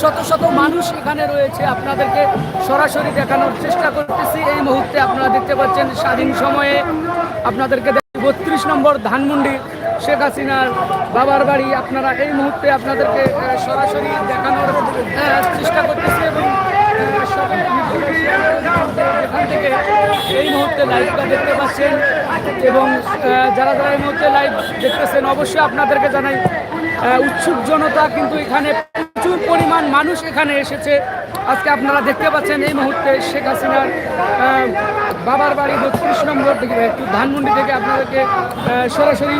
শত শত মানুষ এখানে রয়েছে। আপনাদেরকে সরাসরি দেখানোর চেষ্টা করতেছি। এই মুহূর্তে আপনারা দেখতে পাচ্ছেন স্বাধীন সময়ে আপনাদেরকে বত্রিশ নম্বর ধানমন্ডি শেখ হাসিনার বাবার বাড়ি। আপনারা এই মুহূর্তে আপনাদেরকে সরাসরি দেখানোর চেষ্টা করতেছি এবং। এখান থেকে এই মুহূর্তে লাইভটা দেখতে পাচ্ছেন। এবং যারা যারা এই মুহূর্তে লাইভ দেখতেছেন, অবশ্যই আপনাদেরকে জানাই উৎসুক জনতা কিন্তু এখানে প্রচুর পরিমাণ মানুষ এখানে এসেছে। আজকে আপনারা দেখতে পাচ্ছেন এই মুহূর্তে শেখ হাসিনার বাবার বাড়ি বত্রিশ নম্বর থেকে একটু ধানমন্ডি থেকে আপনাদেরকে সরাসরি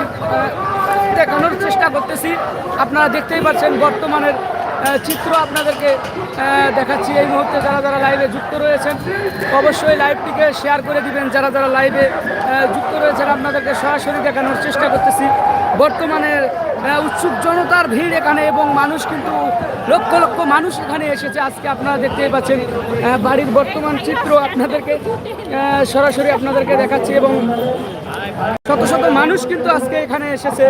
দেখানোর চেষ্টা করতেছি। আপনারা দেখতেই পাচ্ছেন বর্তমানের চিত্র আপনাদেরকে দেখাচ্ছি। এই মুহূর্তে যারা যারা লাইভে যুক্ত রয়েছেন অবশ্যই লাইভটিকে শেয়ার করে দিবেন। যারা যারা লাইভে যুক্ত রয়েছেন আপনাদেরকে সরাসরি দেখানোর চেষ্টা করতেছি। বর্তমানের আহ, উৎসুক জনতার ভিড় এখানে এবং মানুষ কিন্তু লক্ষ লক্ষ মানুষ এখানে এসেছে। আজকে আপনারা দেখতেই পাচ্ছেন বাড়ির বর্তমান চিত্র আপনাদেরকে সরাসরি আপনাদেরকে দেখাচ্ছি এবং শত শত মানুষ কিন্তু আজকে এখানে এসেছে।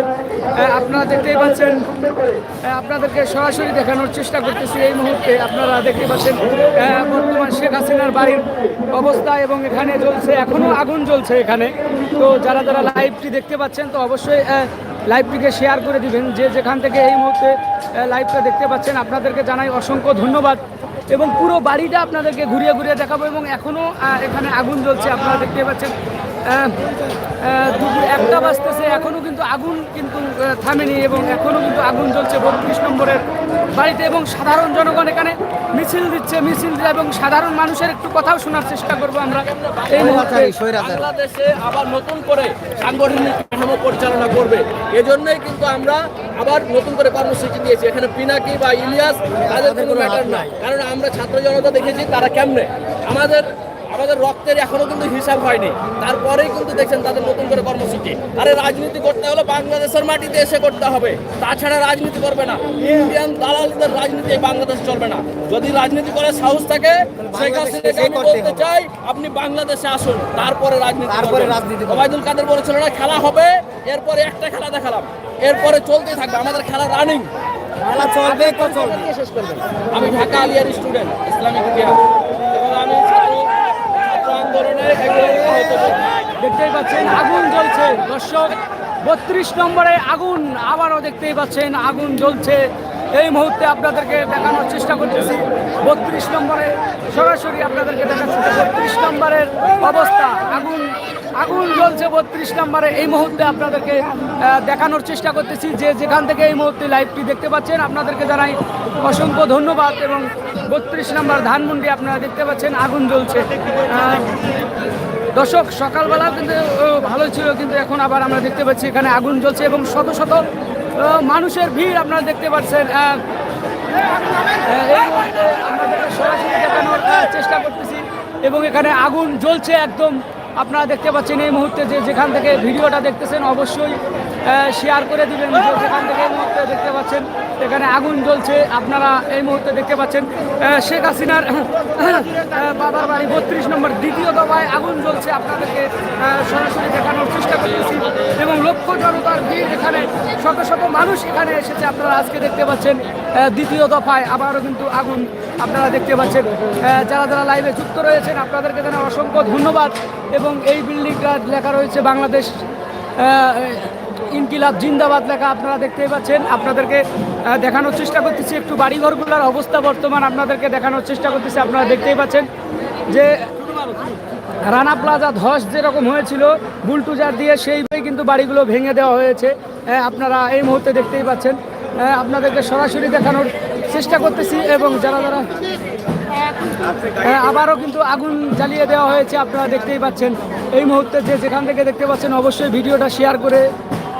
আপনারা দেখতেই পাচ্ছেন আপনাদেরকে সরাসরি দেখানোর চেষ্টা করতেছি এই মুহূর্তে। আপনারা দেখতে পাচ্ছেন বর্তমান শেখ হাসিনার বাড়ির অবস্থা এবং এখানে জ্বলছে এখনও আগুন জ্বলছে এখানে। তো যারা যারা লাইভটি দেখতে পাচ্ছেন, তো অবশ্যই লাইভটিকে শেয়ার করে দিবেন। যে যেখান থেকে এই মুহূর্তে লাইভটা দেখতে পাচ্ছেন, আপনাদেরকে জানাই অসংখ্য ধন্যবাদ। এবং পুরো বাড়িটা আপনাদেরকে ঘুরিয়ে ঘুরিয়ে দেখাবো এবং এখনও এখানে আগুন জ্বলছে, আপনারা দেখতে পাচ্ছেন। দুপুর একটা বাজতেছে এখনও কিন্তু আগুন কিন্তু থামেনি এবং এখনও কিন্তু আগুন জ্বলছে বত্রিশ নম্বরের বাড়িতে এবং সাধারণ জনগণ এখানে মিছিল দিচ্ছে মিছিল এবং সাধারণ মানুষের একটু কথাও শোনার চেষ্টা করব আমরা এই মুহূর্তে। বাংলাদেশে আবার নতুন করে সাংগঠনিক কাঠামো পরিচালনা করবে। এজন্যই কিন্তু আমরা আবার নতুন করে কর্মসূচি দিয়েছি এখানে পিনাকি বা ইলিয়াস তাদের কোনো ম্যাটার নাই। কারণ আমরা ছাত্র জনতা দেখেছি তারা কেমনে? আমাদের আমাদের রক্তের এখনও কিন্তু হিসাব হয়নি। তারপরেই কিন্তু দেখছেন তাদের নতুন করে কর্মসূচি। আরে রাজনীতি করতে হলে বাংলাদেশের মাটিতে এসে করতে হবে। তাছাড়া রাজনীতি করবে না। ইন্ডিয়ান দালালদের রাজনীতি বাংলাদেশ চলবে না। যদি রাজনীতি করার সাহস থাকে শেখ হাসিনাকে আমি বলতে চাই আপনি বাংলাদেশে আসুন। তারপরে রাজনীতি তারপরে রাজনীতি ওবায়দুল কাদের বলেছিল না খেলা হবে এরপরে একটা খেলা দেখালাম। এরপরে চলতেই থাকবে। আমাদের খেলা রানিং খেলা চলবে তো চলবে। আমি ঢাকা আলিয়ার স্টুডেন্ট ইসলামিক ইতিহাস এবং আমি আহত দেখতেই পাচ্ছেন, আগুন জ্বলছে। দর্শক, বত্রিশ নম্বরে আগুন আবারও দেখতেই পাচ্ছেন, আগুন জ্বলছে। এই মুহূর্তে আপনাদেরকে দেখানোর চেষ্টা করতেছি। বত্রিশ নম্বরে সরাসরি আপনাদেরকে দেখাচ্ছি বত্রিশ নম্বরের অবস্থা, আগুন আগুন জ্বলছে বত্রিশ নম্বরে। এই মুহূর্তে আপনাদেরকে দেখানোর চেষ্টা করতেছি যে যেখান থেকে এই মুহূর্তে লাইভটি দেখতে পাচ্ছেন, আপনাদেরকে জানাই অসংখ্য ধন্যবাদ এবং বত্রিশ নম্বর ধানমন্ডি আপনারা দেখতে পাচ্ছেন, আগুন জ্বলছে। দর্শক সকালবেলা কিন্তু ভালো ছিল, কিন্তু এখন আবার আমরা দেখতে পাচ্ছি এখানে আগুন জ্বলছে এবং শত শত মানুষের ভিড় আপনারা দেখতে পাচ্ছেন। সরাসরি দেখানোর চেষ্টা করতেছি এবং এখানে আগুন জ্বলছে একদম আপনারা দেখতে পাচ্ছেন এই মুহূর্তে যে যেখান থেকে ভিডিওটা দেখতেছেন, অবশ্যই শেয়ার করে দিবেন যেখান থেকে এই মুহূর্তে পাচ্ছেন। এখানে আগুন জ্বলছে, আপনারা এই মুহূর্তে দেখতে পাচ্ছেন। শেখ হাসিনার বাবার বাড়ি বত্রিশ নম্বর দ্বিতীয় দফায় আগুন জ্বলছে। আপনাদেরকে সরাসরি দেখানোর চেষ্টা করতেছি। এবং লক্ষ জনতার ভিড় এখানে, শত শত মানুষ এখানে এসেছে। আপনারা আজকে দেখতে পাচ্ছেন দ্বিতীয় দফায় আবারও কিন্তু আগুন আপনারা দেখতে পাচ্ছেন। যারা যারা লাইভে যুক্ত রয়েছেন, আপনাদেরকে জানাই অসংখ্য ধন্যবাদ। এবং এই বিল্ডিংটা লেখা রয়েছে বাংলাদেশ ইনকিলাব জিন্দাবাদ লেখা আপনারা দেখতেই পাচ্ছেন। আপনাদেরকে দেখানোর চেষ্টা করতেছি। একটু বাড়িঘরগুলোর অবস্থা বর্তমান আপনাদেরকে দেখানোর চেষ্টা করতেছি। আপনারা দেখতেই পাচ্ছেন যে রানা প্লাজা ধস যেরকম হয়েছিল বুলটুজার দিয়ে সেইভাবেই কিন্তু বাড়িগুলো ভেঙে দেওয়া হয়েছে। আপনারা এই মুহূর্তে দেখতেই পাচ্ছেন। আপনাদেরকে সরাসরি দেখানোর চেষ্টা করতেছি এবং যারা যারা আবারও কিন্তু আগুন জ্বালিয়ে দেওয়া হয়েছে, আপনারা দেখতেই পাচ্ছেন। এই মুহূর্তে যে যেখান থেকে দেখতে পাচ্ছেন, অবশ্যই ভিডিওটা শেয়ার করে